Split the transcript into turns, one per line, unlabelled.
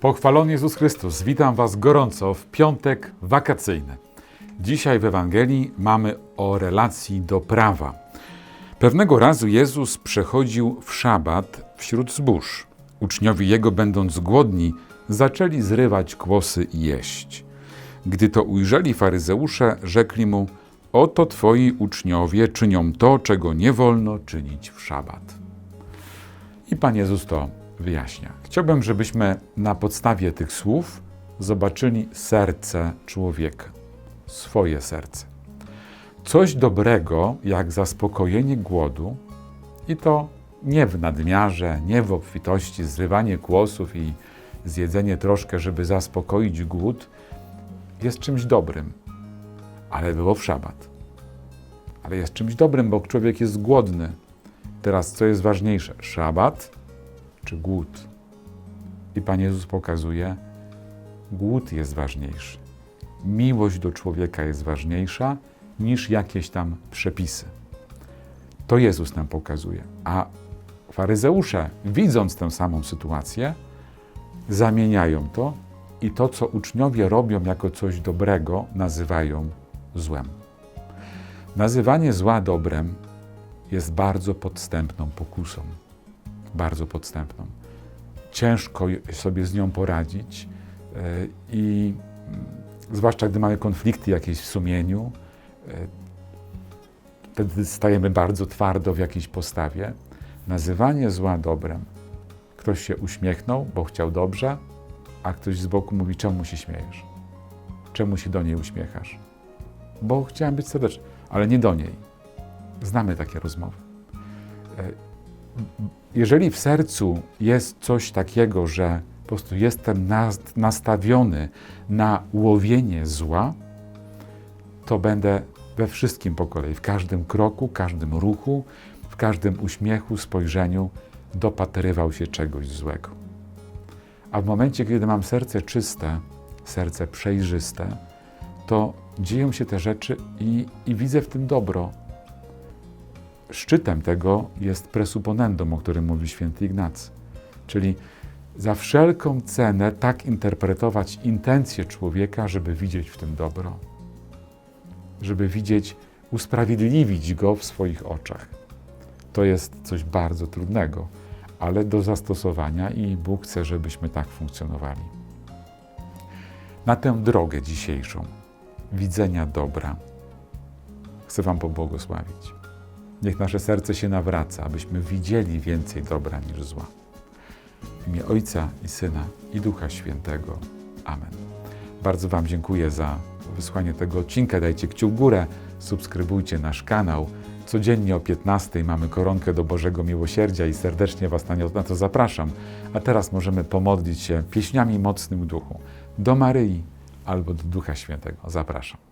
Pochwalony Jezus Chrystus, witam Was gorąco w piątek wakacyjny. Dzisiaj w Ewangelii mamy o relacji do prawa. Pewnego razu Jezus przechodził w szabat wśród zbóż. Uczniowie Jego, będąc głodni, zaczęli zrywać kłosy i jeść. Gdy to ujrzeli faryzeusze, rzekli mu: Oto twoi uczniowie czynią to, czego nie wolno czynić w szabat. I Pan Jezus to wyjaśnia. Chciałbym, żebyśmy na podstawie tych słów zobaczyli serce człowieka, swoje serce. Coś dobrego, jak zaspokojenie głodu, i to nie w nadmiarze, nie w obfitości, zrywanie kłosów i zjedzenie troszkę, żeby zaspokoić głód, jest czymś dobrym, ale było w szabat. Ale jest czymś dobrym, bo człowiek jest głodny. Teraz, co jest ważniejsze? Szabat czy głód? I Pan Jezus pokazuje, głód jest ważniejszy. Miłość do człowieka jest ważniejsza niż jakieś tam przepisy. To Jezus nam pokazuje. A faryzeusze, widząc tę samą sytuację, zamieniają to i to, co uczniowie robią jako coś dobrego, nazywają złem. Nazywanie zła dobrem jest bardzo podstępną pokusą. Bardzo podstępną. Ciężko sobie z nią poradzić yy, i mm, zwłaszcza gdy mamy konflikty jakieś w sumieniu, yy, wtedy stajemy bardzo twardo w jakiejś postawie. Nazywanie zła dobrem. Ktoś się uśmiechnął, bo chciał dobrze, a ktoś z boku mówi, czemu się śmiejesz? Czemu się do niej uśmiechasz? Bo chciałem być serdeczny, ale nie do niej. Znamy takie rozmowy. Jeżeli w sercu jest coś takiego, że po prostu jestem nastawiony na łowienie zła, to będę we wszystkim po kolei, w każdym kroku, każdym ruchu, w każdym uśmiechu, spojrzeniu dopatrywał się czegoś złego. A w momencie, kiedy mam serce czyste, serce przejrzyste, to dzieją się te rzeczy i, i widzę w tym dobro. Szczytem tego jest presuponendum, o którym mówi święty Ignacy. Czyli za wszelką cenę tak interpretować intencje człowieka, żeby widzieć w tym dobro. Żeby widzieć, usprawiedliwić go w swoich oczach. To jest coś bardzo trudnego, ale do zastosowania i Bóg chce, żebyśmy tak funkcjonowali. Na tę drogę dzisiejszą widzenia dobra chcę Wam pobłogosławić. Niech nasze serce się nawraca, abyśmy widzieli więcej dobra niż zła. W imię Ojca i Syna i Ducha Świętego. Amen. Bardzo Wam dziękuję za wysłanie tego odcinka. Dajcie kciuk w górę, subskrybujcie nasz kanał. Codziennie o 15 mamy koronkę do Bożego Miłosierdzia i serdecznie Was na to zapraszam. A teraz możemy pomodlić się pieśniami mocnym duchu do Maryi albo do Ducha Świętego. Zapraszam.